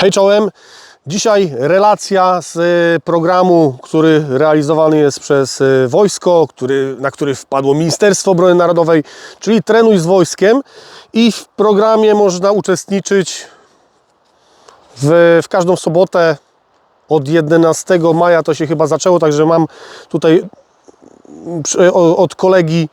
Hej czołem! Dzisiaj relacja z e, programu, który realizowany jest przez e, wojsko, który, na który wpadło Ministerstwo Obrony Narodowej, czyli Trenuj z Wojskiem. I w programie można uczestniczyć w, w każdą sobotę od 11 maja to się chyba zaczęło, także mam tutaj o- od kolegi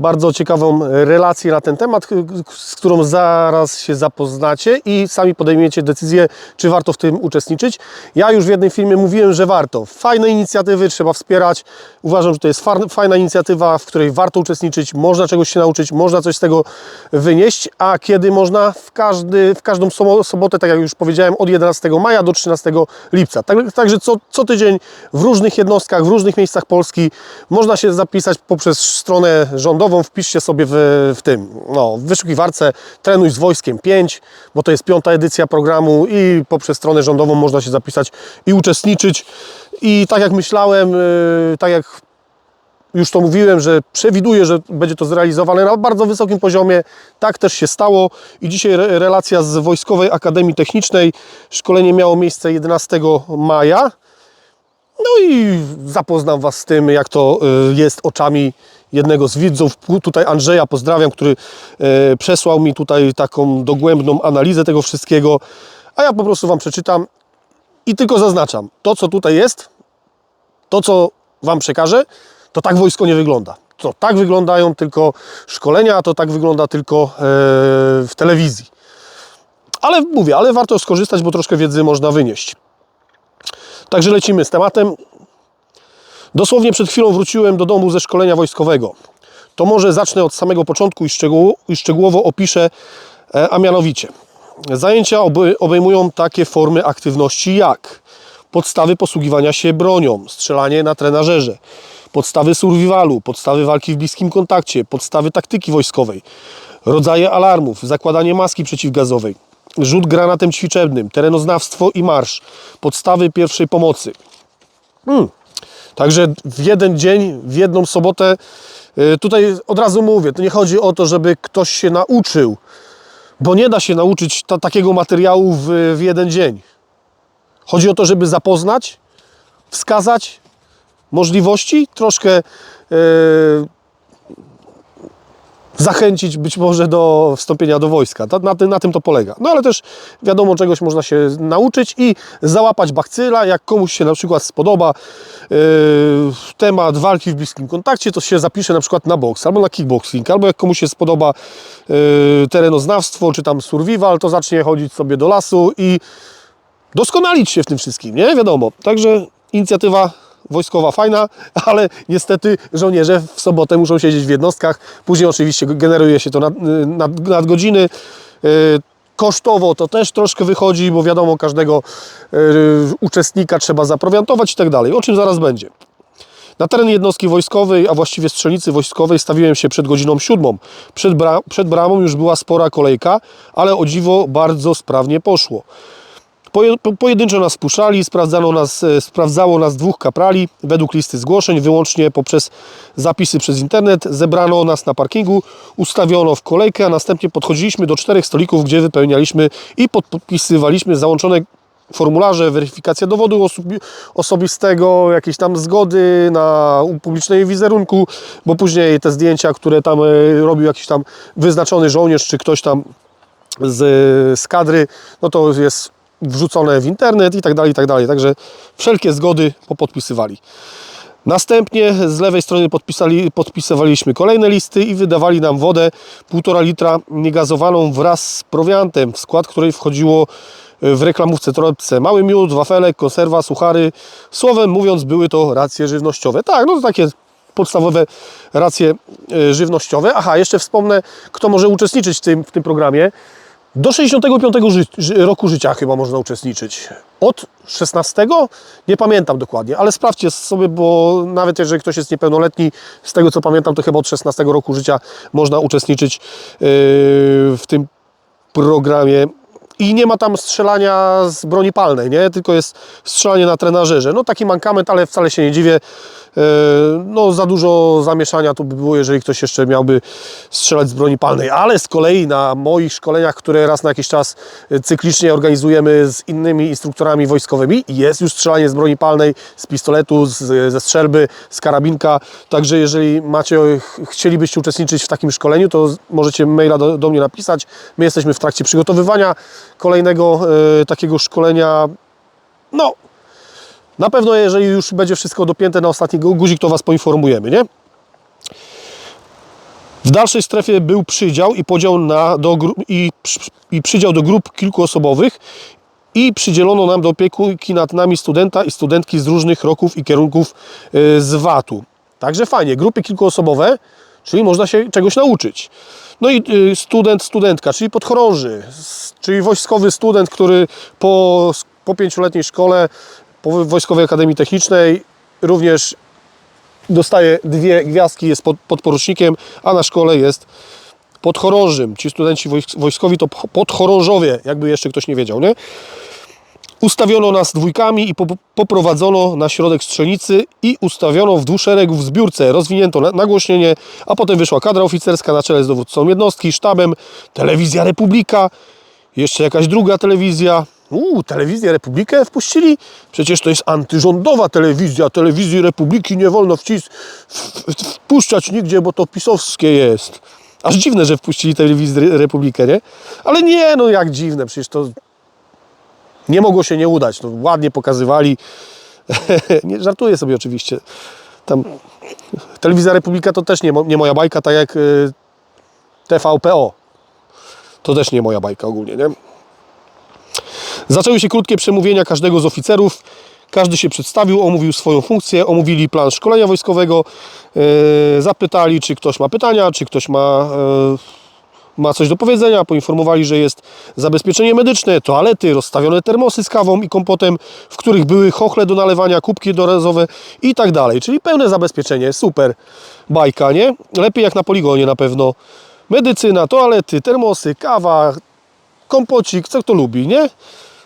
bardzo ciekawą relację na ten temat, z którą zaraz się zapoznacie i sami podejmiecie decyzję, czy warto w tym uczestniczyć. Ja już w jednym filmie mówiłem, że warto. Fajne inicjatywy trzeba wspierać. Uważam, że to jest fajna inicjatywa, w której warto uczestniczyć, można czegoś się nauczyć, można coś z tego wynieść, a kiedy można? W, każdy, w każdą sobo- sobotę, tak jak już powiedziałem, od 11 maja do 13 lipca. Tak, także co, co tydzień w różnych jednostkach, w różnych miejscach Polski można się zapisać poprzez stronę rządową. Wpiszcie sobie w, w tym, no, w wyszukiwarce Trenuj z Wojskiem 5, bo to jest piąta edycja programu i poprzez stronę rządową można się zapisać i uczestniczyć. I tak jak myślałem, yy, tak jak już to mówiłem, że przewiduję, że będzie to zrealizowane na bardzo wysokim poziomie. Tak też się stało i dzisiaj re- relacja z Wojskowej Akademii Technicznej. Szkolenie miało miejsce 11 maja. No i zapoznam Was z tym, jak to y, jest oczami jednego z widzów. Tutaj Andrzeja pozdrawiam, który y, przesłał mi tutaj taką dogłębną analizę tego wszystkiego. A ja po prostu Wam przeczytam i tylko zaznaczam, to co tutaj jest, to co Wam przekażę, to tak wojsko nie wygląda. To tak wyglądają tylko szkolenia, a to tak wygląda tylko e, w telewizji. Ale mówię, ale warto skorzystać, bo troszkę wiedzy można wynieść. Także lecimy z tematem. Dosłownie przed chwilą wróciłem do domu ze szkolenia wojskowego. To może zacznę od samego początku i, szczegół, i szczegółowo opiszę, e, a mianowicie. Zajęcia obejmują takie formy aktywności jak podstawy posługiwania się bronią, strzelanie na trenażerze, podstawy survivalu, podstawy walki w bliskim kontakcie, podstawy taktyki wojskowej, rodzaje alarmów, zakładanie maski przeciwgazowej, rzut granatem ćwiczebnym, terenoznawstwo i marsz, podstawy pierwszej pomocy. Hmm. Także w jeden dzień, w jedną sobotę, y, tutaj od razu mówię, to nie chodzi o to, żeby ktoś się nauczył, bo nie da się nauczyć ta, takiego materiału w, w jeden dzień. Chodzi o to, żeby zapoznać, wskazać możliwości, troszkę e, zachęcić być może do wstąpienia do wojska. Na, tym- na tym to polega. No ale też wiadomo, czegoś można się nauczyć i załapać bakcyla. Jak komuś się na przykład spodoba e, temat walki w bliskim kontakcie, to się zapisze na przykład na boks albo na kickboxing, albo jak komuś się spodoba e, terenoznawstwo czy tam survival, to zacznie chodzić sobie do lasu i doskonalić się w tym wszystkim, nie? Wiadomo. Także inicjatywa wojskowa fajna, ale niestety żołnierze w sobotę muszą siedzieć w jednostkach. Później oczywiście generuje się to nad, nad. Yy, Kosztowo to też troszkę wychodzi, bo wiadomo, każdego yy, uczestnika trzeba zaprowiantować i tak dalej, o czym zaraz będzie. Na teren jednostki wojskowej, a właściwie strzelnicy wojskowej stawiłem się przed godziną siódmą. Przed, bra przed bramą już była spora kolejka, ale o dziwo bardzo sprawnie poszło. Poje- po- Pojedynczo nas puszczali, sprawdzano nas, e, sprawdzało nas dwóch kaprali według listy zgłoszeń, wyłącznie poprzez zapisy przez internet. Zebrano nas na parkingu, ustawiono w kolejkę, a następnie podchodziliśmy do czterech stolików, gdzie wypełnialiśmy i podpisywaliśmy załączone formularze, weryfikacja dowodu osobi- osobistego, jakieś tam zgody na upublicznienie wizerunku, bo później te zdjęcia, które tam e, robił jakiś tam wyznaczony żołnierz, czy ktoś tam z, z kadry, no to jest wrzucone w internet i tak dalej, i tak dalej. Także wszelkie zgody popodpisywali. Następnie z lewej strony podpisali, podpisywaliśmy kolejne listy i wydawali nam wodę 1,5 litra niegazowaną wraz z prowiantem, w skład której wchodziło e, w reklamówce torebce mały miód, wafelek, konserwa, suchary. Słowem mówiąc, były to racje żywnościowe. Tak, no to takie podstawowe racje e, żywnościowe. Aha, jeszcze wspomnę, kto może uczestniczyć w tym, w tym programie. Do 65 ży- roku życia chyba można uczestniczyć. Od 16? Nie pamiętam dokładnie, ale sprawdźcie sobie, bo nawet jeżeli ktoś jest niepełnoletni, z tego co pamiętam, to chyba od 16 roku życia można uczestniczyć yy, w tym programie. I nie ma tam strzelania z broni palnej, nie? tylko jest strzelanie na trenażerze. No taki mankament, ale wcale się nie dziwię. E, No, za dużo zamieszania to by było, jeżeli ktoś jeszcze miałby strzelać z broni palnej. Ale z kolei na moich szkoleniach, które raz na jakiś czas e, cyklicznie organizujemy z innymi instruktorami wojskowymi, jest już strzelanie z broni palnej, z pistoletu, z, ze strzelby, z karabinka. Także jeżeli macie, ch- chcielibyście uczestniczyć w takim szkoleniu, to możecie maila do, do mnie napisać. My jesteśmy w trakcie przygotowywania kolejnego e, takiego szkolenia. No, na pewno, jeżeli już będzie wszystko dopięte na ostatni gu- guzik, to Was poinformujemy, nie? W dalszej strefie był przydział i podział na, do, i, i przydział do grup kilkuosobowych i przydzielono nam do opieki nad nami studenta i studentki z różnych roków i kierunków y, z VAT-u. Także fajnie, grupy kilkuosobowe, czyli można się czegoś nauczyć. No i y, student, studentka, czyli podchorąży, czyli wojskowy student, który po, po pięcioletniej szkole, po Wojskowej Akademii Technicznej również dostaje dwie gwiazdki, jest pod, podporucznikiem, a na szkole jest podchorążym. Ci studenci wojsk- wojskowi to podchorążowie, jakby jeszcze ktoś nie wiedział, nie? Ustawiono nas dwójkami i po, poprowadzono na środek strzelnicy i ustawiono w dwóch szeregów w zbiórce. Rozwinięto na, nagłośnienie, a potem wyszła kadra oficerska na czele z dowódcą jednostki, sztabem, telewizja Republika, jeszcze jakaś druga telewizja. Uuu, telewizję Republikę wpuścili? Przecież to jest antyrządowa telewizja. Telewizji Republiki nie wolno wcis- wpuszczać nigdzie, bo to pisowskie jest. Aż dziwne, że wpuścili telewizję Republikę, nie? Ale nie, no jak dziwne, przecież to nie mogło się nie udać. No, ładnie pokazywali. nie, żartuję sobie oczywiście. Tam telewizja Republika to też nie, mo- nie moja bajka, tak jak y, TVPO. To też nie moja bajka ogólnie, nie? Zaczęły się krótkie przemówienia każdego z oficerów. Każdy się przedstawił, omówił swoją funkcję, omówili plan szkolenia wojskowego, e, zapytali, czy ktoś ma pytania, czy ktoś ma, e, ma coś do powiedzenia. Poinformowali, że jest zabezpieczenie medyczne, toalety, rozstawione termosy z kawą i kompotem, w których były chochle do nalewania, kubki jednorazowe i tak dalej. Czyli pełne zabezpieczenie, super bajka, nie? Lepiej jak na poligonie na pewno. Medycyna, toalety, termosy, kawa, kompocik, co kto lubi, nie?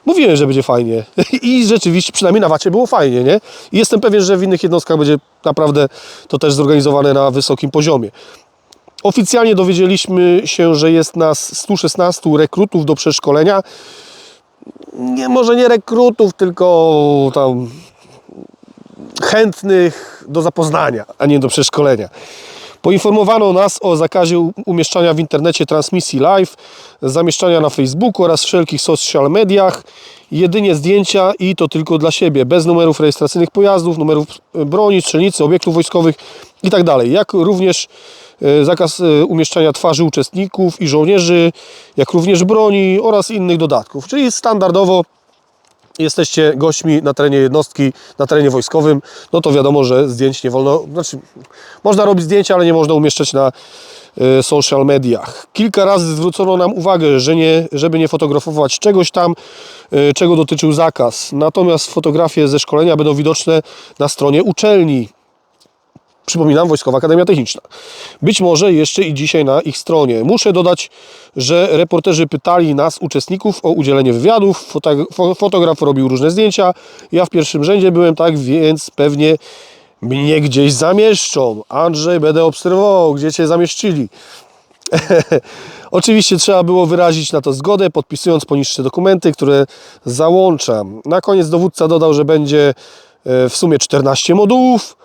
Mówiłem, że będzie fajnie. I rzeczywiście, przynajmniej na Wacie było fajnie, nie? I jestem pewien, że w innych jednostkach będzie naprawdę to też zorganizowane na wysokim poziomie. Oficjalnie dowiedzieliśmy się, że jest nas 116 rekrutów do przeszkolenia. Nie, może nie rekrutów, tylko tam chętnych do zapoznania, a nie do przeszkolenia. Poinformowano nas o zakazie umieszczania w internecie transmisji live, zamieszczania na Facebooku oraz wszelkich social mediach, jedynie zdjęcia i to tylko dla siebie, bez numerów rejestracyjnych pojazdów, numerów e, broni, strzelnicy, obiektów wojskowych itd. Jak również e, zakaz e, umieszczania twarzy uczestników i żołnierzy, jak również broni oraz innych dodatków. Czyli standardowo jesteście gośćmi na terenie jednostki, na terenie wojskowym, no to wiadomo, że zdjęć nie wolno, znaczy można robić zdjęcia, ale nie można umieszczać na e, social mediach. Kilka razy zwrócono nam uwagę, że nie, żeby nie fotografować czegoś tam, e, czego dotyczył zakaz. Natomiast fotografie ze szkolenia będą widoczne na stronie uczelni. Przypominam, Wojskowa Akademia Techniczna. Być może jeszcze i dzisiaj na ich stronie. Muszę dodać, że reporterzy pytali nas, uczestników, o udzielenie wywiadów. Fotog- fo- Fotograf robił różne zdjęcia. Ja w pierwszym rzędzie byłem, tak więc pewnie mnie gdzieś zamieszczą. Andrzej, będę obserwował, gdzie cię zamieścili. Oczywiście trzeba było wyrazić na to zgodę, podpisując poniższe dokumenty, które załączam. Na koniec dowódca dodał, że będzie e, w sumie 14 modułów,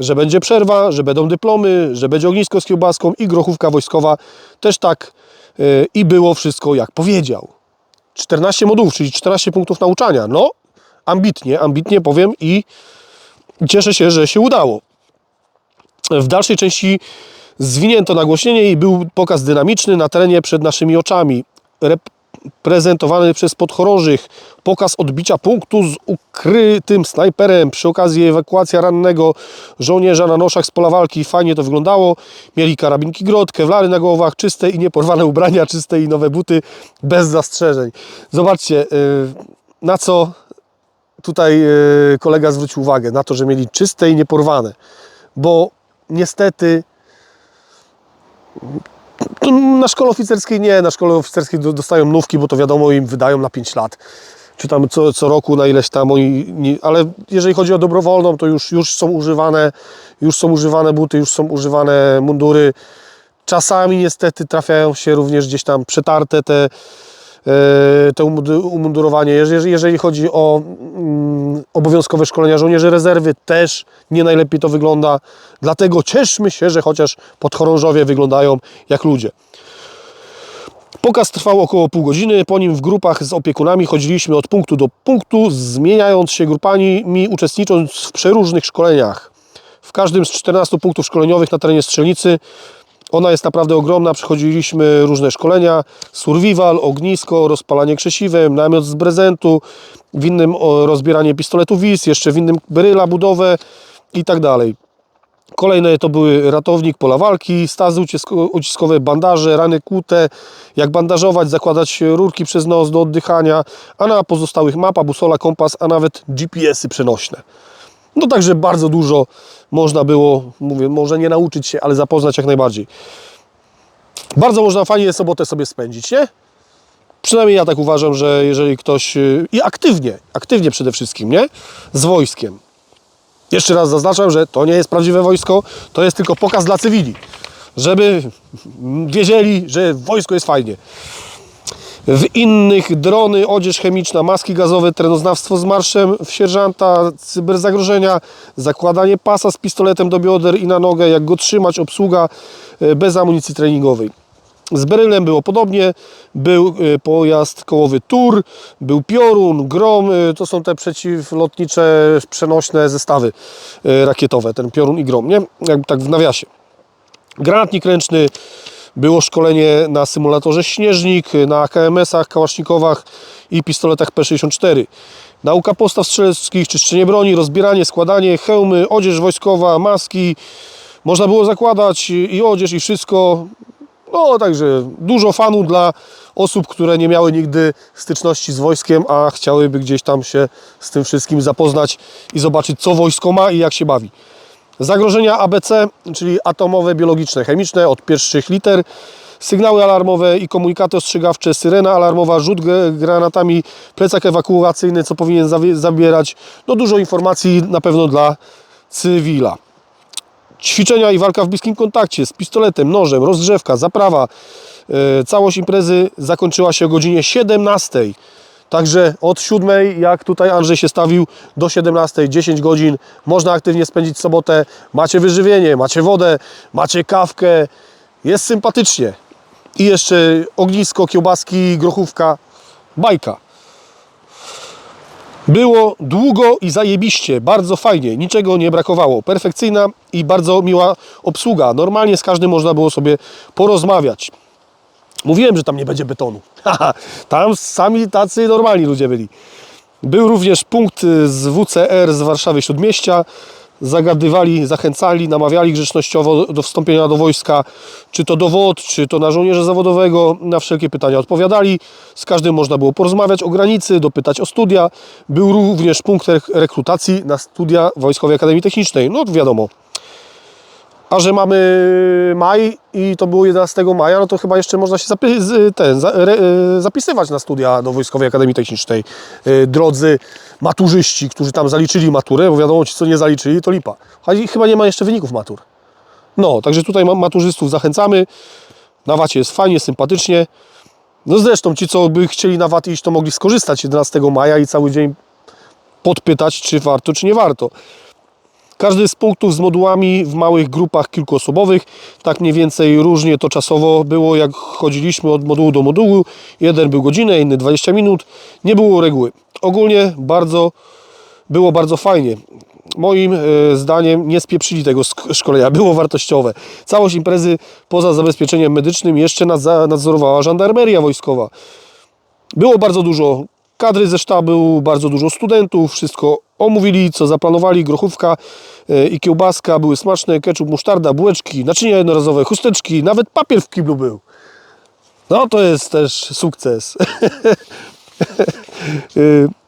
że będzie przerwa, że będą dyplomy, że będzie ognisko z kiełbaską i grochówka wojskowa. Też tak e, i było wszystko jak powiedział. 14 modułów, czyli 14 punktów nauczania. No, ambitnie, ambitnie powiem i cieszę się, że się udało. W dalszej części zwinięto nagłośnienie i był pokaz dynamiczny na terenie przed naszymi oczami. Reprezentowany przez podchorążych pokaz odbicia punktu z ukrytym snajperem. Przy okazji ewakuacja rannego żołnierza na noszach z pola walki. Fajnie to wyglądało. Mieli karabinki grot, kewlary na głowach, czyste i nieporwane ubrania, czyste i nowe buty, bez zastrzeżeń. Zobaczcie, yy, na co tutaj yy, kolega zwrócił uwagę. Na to, że mieli czyste i nieporwane. Bo niestety na szkole oficerskiej nie, na szkole oficerskiej do- dostają nówki, bo to wiadomo im wydają na 5 lat. czy tam co, co roku na ileś tam ale jeżeli chodzi o dobrowolną, to już, już są używane, już są używane buty, już są używane mundury. Czasami niestety trafiają się również gdzieś tam przetarte te, e, umundu- umundurowanie. Jeżeli, jeżeli chodzi o mm, obowiązkowe szkolenia żołnierzy rezerwy, też nie najlepiej to wygląda. Dlatego cieszmy się, że chociaż podchorążowie wyglądają jak ludzie. Pokaz trwał około pół godziny. Po nim w grupach z opiekunami chodziliśmy od punktu do punktu, zmieniając się grupami, uczestnicząc w przeróżnych szkoleniach. W każdym z 14 punktów szkoleniowych na terenie strzelnicy ona jest naprawdę ogromna. Przechodziliśmy różne szkolenia: survival, ognisko, rozpalanie krzesiwem, namiot z prezentu, w innym rozbieranie pistoletu WIS, jeszcze w innym bryla, budowę i tak dalej. Kolejne to były ratownik, pola walki, stazy ucisko- uciskowe, bandaże, rany kłute, jak bandażować, zakładać rurki przez nos do oddychania, a na pozostałych mapa, busola, kompas, a nawet GPS-y przenośne. No także bardzo dużo można było, mówię, może nie nauczyć się, ale zapoznać jak najbardziej. Bardzo można fajnie sobotę sobie spędzić, nie? Przynajmniej ja tak uważam, że jeżeli ktoś yy, i aktywnie, aktywnie przede wszystkim, nie? Z wojskiem. Jeszcze raz zaznaczam, że to nie jest prawdziwe wojsko, to jest tylko pokaz dla cywili, żeby wiedzieli, że wojsko jest fajnie. W innych drony, odzież chemiczna, maski gazowe, trenoznawstwo z marszem w sierżanta, cyberzagrożenia, zakładanie pasa z pistoletem do bioder i na nogę, jak go trzymać, obsługa e, bez amunicji treningowej. Z Berylem było podobnie, był e, pojazd kołowy Tur, był Piorun, Grom, e, to są te przeciwlotnicze przenośne zestawy rakietowe, ten Piorun i Grom, nie? Jakby tak w nawiasie. Granatnik ręczny, było szkolenie na symulatorze Śnieżnik, na KMS-ach, Kałasznikowach i pistoletach P64. Nauka postaw strzeleckich, czyszczenie broni, rozbieranie, składanie, hełmy, odzież wojskowa, maski. Można było zakładać i odzież i wszystko. No, także dużo fanu dla osób, które nie miały nigdy styczności z wojskiem, a chciałyby gdzieś tam się z tym wszystkim zapoznać i zobaczyć, co wojsko ma i jak się bawi. Zagrożenia ABC, czyli atomowe, biologiczne, chemiczne od pierwszych liter, sygnały alarmowe i komunikaty ostrzegawcze, syrena alarmowa, rzut gr- granatami, plecak ewakuacyjny, co powinien zabierać. No dużo informacji na pewno dla cywila. Ćwiczenia i walka w bliskim kontakcie z pistoletem, nożem, rozgrzewka, zaprawa. E, Całość imprezy zakończyła się o godzinie 17. Także od 7, jak tutaj Andrzej się stawił, do 17, 10 godzin. Można aktywnie spędzić sobotę. Macie wyżywienie, macie wodę, macie kawkę. Jest sympatycznie. I jeszcze ognisko, kiełbaski, grochówka. Bajka. Było długo i zajebiście, bardzo fajnie, niczego nie brakowało. Perfekcyjna i bardzo miła obsługa. Normalnie z każdym można było sobie porozmawiać. Mówiłem, że tam nie będzie betonu. Tam sami tacy normalni ludzie byli. Był również punkt y, z WCR z Warszawy Śródmieścia. Zagadywali, zachęcali, namawiali grzecznościowo do wstąpienia do wojska, czy to dowód, czy to na żołnierza zawodowego. Na wszelkie pytania odpowiadali. Z każdym można było porozmawiać o granicy, dopytać o studia. Był również punkt rek- rekrutacji na studia Wojskowej Akademii Technicznej. No wiadomo, a że mamy maj i to było 11 maja, no to chyba jeszcze można się z- ten, za, re, e, zapisywać na studia do Wojskowej Akademii Technicznej. E, Drodzy maturzyści, którzy tam zaliczyli maturę, bo wiadomo, ci co nie zaliczyli, to lipa. Chyba nie ma jeszcze wyników matur. No, także tutaj ma- maturzystów zachęcamy. Na jest fajnie, sympatycznie. No zresztą ci, co by chcieli na iść, to mogli skorzystać 11 maja i cały dzień podpytać, czy warto, czy nie warto. Każdy z punktów z modułami w małych grupach kilkuosobowych, tak mniej więcej różnie to czasowo było, jak chodziliśmy od modułu do modułu. Jeden był godzinę, inny 20 minut. Nie było reguły. Ogólnie bardzo było bardzo fajnie. Moim e, zdaniem nie spieprzyli tego szkolenia, było wartościowe. Całość imprezy poza zabezpieczeniem medycznym jeszcze nadzorowała żandarmeria wojskowa. Było bardzo dużo kadry ze sztabu, bardzo dużo studentów, wszystko omówili, co zaplanowali, grochówka e, i kiełbaska, były smaczne, ketchup, musztarda, bułeczki, naczynia jednorazowe, chusteczki, nawet papier w kiblu był. No to jest też sukces. Y,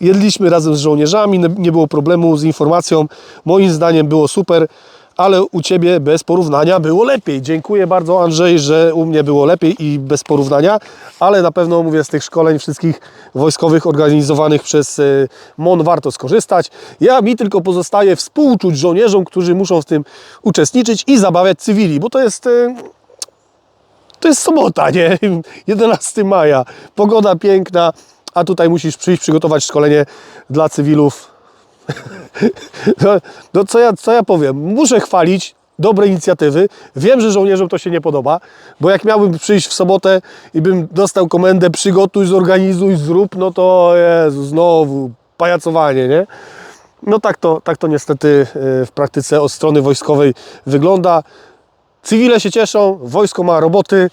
Jedliśmy razem z żołnierzami, nie nie było problemu z informacją. Moim zdaniem było super, ale u Ciebie bez porównania było lepiej. Dziękuję bardzo Andrzej, że u mnie było lepiej i bez porównania, ale na pewno mówię z tych szkoleń wszystkich wojskowych organizowanych przez y, MON warto skorzystać. Ja mi tylko pozostaje współczuć żołnierzom, którzy muszą w tym uczestniczyć i zabawiać cywili, bo to jest... y, to jest sobota, nie? 11 maja. Pogoda piękna, a tutaj musisz przyjść, przygotować szkolenie dla cywilów. No, no co, ja, co ja powiem? Muszę chwalić dobre inicjatywy. Wiem, że żołnierzom to się nie podoba, bo jak miałbym przyjść w sobotę i bym dostał komendę przygotuj, zorganizuj, zrób, no to Jezu, znowu pajacowanie, nie? No tak to, tak to niestety y, w praktyce od strony wojskowej wygląda. Cywile się cieszą, wojsko ma roboty,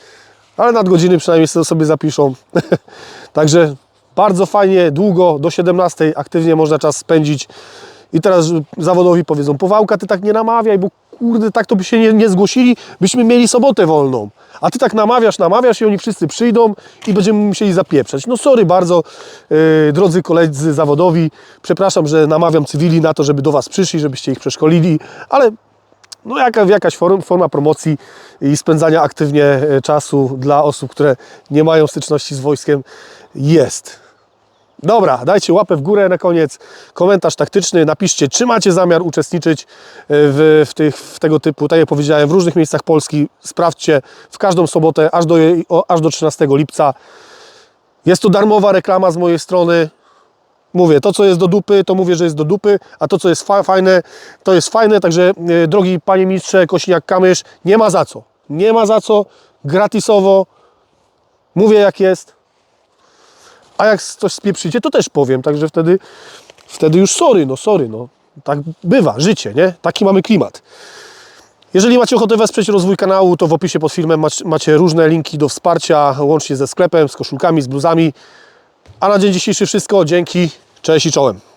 ale nadgodziny przynajmniej sobie zapiszą. Także bardzo fajnie, długo, do 17 aktywnie można czas spędzić. I teraz zawodowi powiedzą, Powałka, ty tak nie namawiaj, bo kurde, tak to by się nie, nie zgłosili, byśmy mieli sobotę wolną. A ty tak namawiasz, namawiasz i oni wszyscy przyjdą i będziemy musieli zapieprzać. No sorry bardzo, yy, drodzy koledzy zawodowi, przepraszam, że namawiam cywili na to, żeby do Was przyszli, żebyście ich przeszkolili, ale no jaka, jakaś form, forma promocji i spędzania aktywnie e, czasu dla osób, które nie mają styczności z wojskiem jest. Dobra, dajcie łapę w górę na koniec, komentarz taktyczny, napiszcie, czy macie zamiar uczestniczyć e, w, w, tych, w tego typu, tak jak powiedziałem, w różnych miejscach Polski. Sprawdźcie w każdą sobotę, aż do, aż do 13 lipca. Jest to darmowa reklama z mojej strony. Mówię, to co jest do dupy, to mówię, że jest do dupy, a to co jest fa fajne, to jest fajne. Także e, drogi panie ministrze Kośniak-Kamysz, nie ma za co. Nie ma za co, gratisowo. Mówię jak jest. A jak coś spieprzycie, to też powiem. Także wtedy, wtedy już sorry, no sorry, no. Tak bywa, życie, nie? Taki mamy klimat. Jeżeli macie ochotę wesprzeć rozwój kanału, to w opisie pod filmem macie, różne linki do wsparcia, łącznie ze sklepem, z koszulkami, z bluzami. A na dzień dzisiejszy wszystko. Dzięki, cześć i czołem.